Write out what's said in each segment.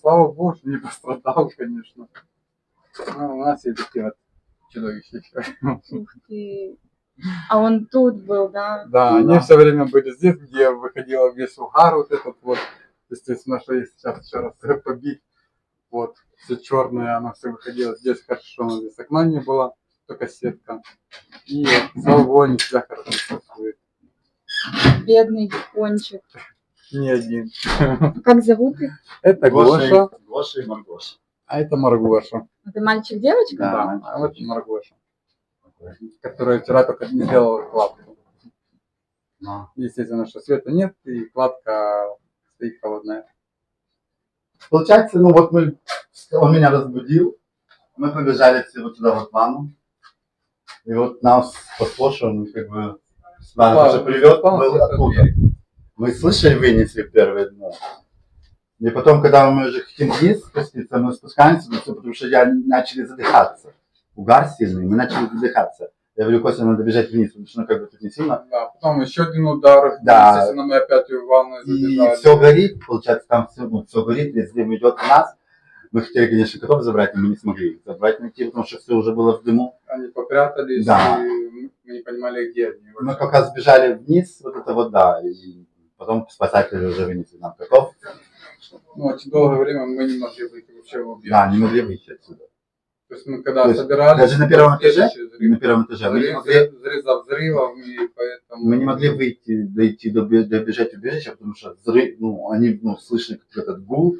Слава богу, что не пострадал, конечно. Ну, у нас есть такие вот чудовища. Ух ты. А он тут был, да? Да, они все время были здесь, где выходила весь угар вот этот вот. Естественно, что есть сейчас еще раз побить. Вот, все черное, оно все выходило. Здесь хорошо, но здесь окна не было, только сетка. И себя хорошо чувствуют. Бедный кончик. Не один. Как зовут их? Это Гоша, Гоша и Маргоша. а это Маргоша. Это мальчик, девочка? Да, а вот Маргоша. Которая вчера только не сделала кладку. Ну, Естественно, что света нет, и кладка стоит холодная. Получается, ну вот мы, он меня разбудил, мы побежали все вот туда вот в ванну. И вот нас послушал, он как бы Спал, уже был где-то оттуда. Мы слышали, вынесли первые дно. И потом, когда мы уже хотим вниз спуститься, мы спускаемся, ну, потому что я начали задыхаться. Угар сильный, мы начали задыхаться. Я говорю, Костя, надо бежать вниз, потому что ну, как бы тут не сильно. Да, потом еще один удар. Да. Естественно, мы опять в ванну И все горит, получается, там все, ну, все горит, весь дым идет на нас. Мы хотели, конечно, котов забрать, но мы не смогли их забрать найти, потому что все уже было в дыму. Они попрятались, Да. и мы не понимали, где они. Мы раз сбежали вниз, вот это вот, да, и потом спасатели уже вынесли нам котов. Ну, очень долгое время мы не могли выйти вообще в убежище. Да, не могли выйти отсюда. То есть мы когда есть собирались... даже на первом этаже? взрыв. на первом этаже мы не Взрыв, могли, взрыв за взрывом, и поэтому... мы не могли выйти, дойти, добе- добежать убежища, потому что взрыв, ну, они, ну, слышали как этот гул,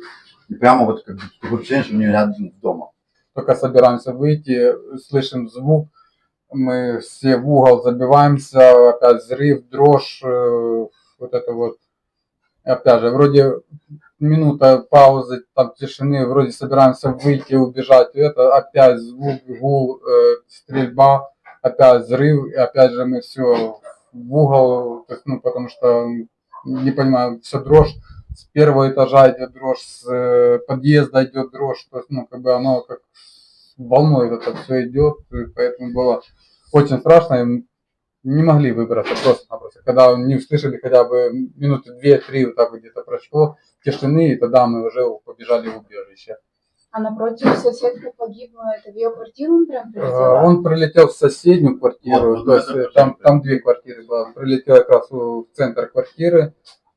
и прямо вот как бы такое ощущение, что они рядом дома. Только собираемся выйти, слышим звук, мы все в угол забиваемся, опять взрыв, дрожь, э, вот это вот. Опять же, вроде минута паузы, там тишины, вроде собираемся выйти, убежать, это опять звук, гул, э, стрельба, опять взрыв, и опять же мы все в угол, ну, потому что, не понимаю, все дрожь, с первого этажа идет дрожь, с э, подъезда идет дрожь, то есть, ну, как бы оно как волной это все идет, поэтому было очень страшно, и не могли выбраться просто-напросто. Когда не услышали хотя бы минуты две-три, вот так вот где-то прошло, тишины, и тогда мы уже побежали в убежище. А напротив соседка погибла, это в ее квартиру он прям Э, прилетел? Он прилетел в соседнюю квартиру, Вот, то есть вот э, там, там две квартиры было. Прилетел как раз в центр квартиры,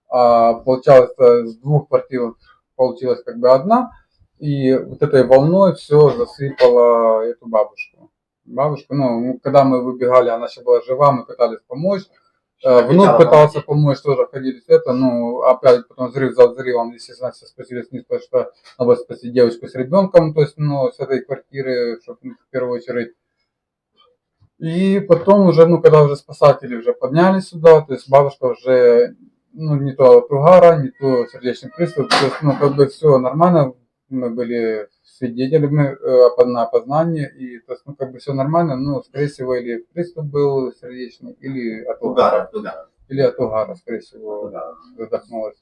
а получалось э, с двух квартир получилась как бы одна, и вот этой волной все засыпало эту бабушку. Бабушку, ну, когда мы выбегали, она еще была жива, мы пытались помочь. Э, Внук пытался помочь, тоже ходили с это, ну, опять потом взрыв за взрывом, естественно, все спустились вниз, потому что надо спасти девочку с ребенком, то есть, ну, с этой квартиры, чтобы в первую очередь. И потом уже, ну, когда уже спасатели уже поднялись сюда, то есть бабушка уже, ну, не то от угара, не то сердечный приступ, то есть, ну, как бы все нормально, мы были свидетелями э, на опознании, и, то есть, ну, как бы все нормально, ну, скорее всего, или приступ был сердечный, или от угара, Угар, угар, или от угара, скорее всего, угар. задохнулась.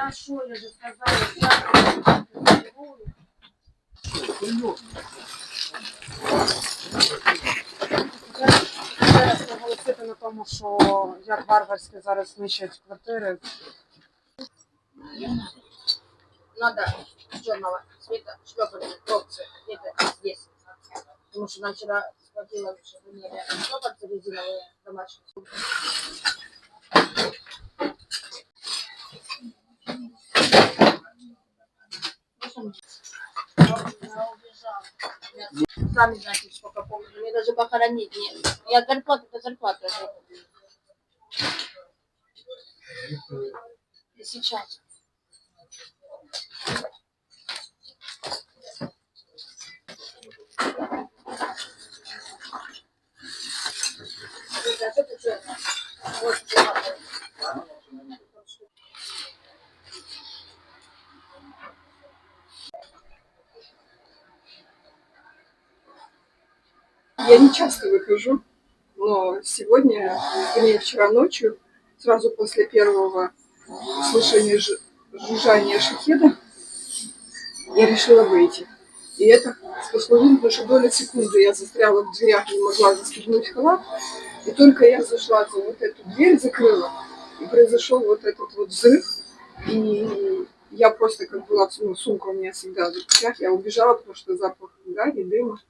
Хорошо, я же сказала, Зараз наголосити на тому, що як варварськи зараз знищують квартири. надо с черного цвета шлепать копцы где-то здесь. Потому что нам вчера схватило, чтобы не шлепаться резиновые домашние. Сами знаете, сколько помню. Мне даже похоронить нет. Я зарплату до зарплаты. И сейчас. Вот, а что ты что? Вот, что Я не часто выхожу, но сегодня, вернее, вчера ночью, сразу после первого услышания жу- жужжания шахеда, я решила выйти. И это жизнь, потому что доля секунды я застряла в дверях, не могла застегнуть халат. И только я зашла за вот эту дверь, закрыла, и произошел вот этот вот взрыв. И я просто как была, ну, сумка у меня всегда в вещах, я убежала, потому что запах гари, дыма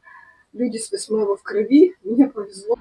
люди спецназа в крови мне повезло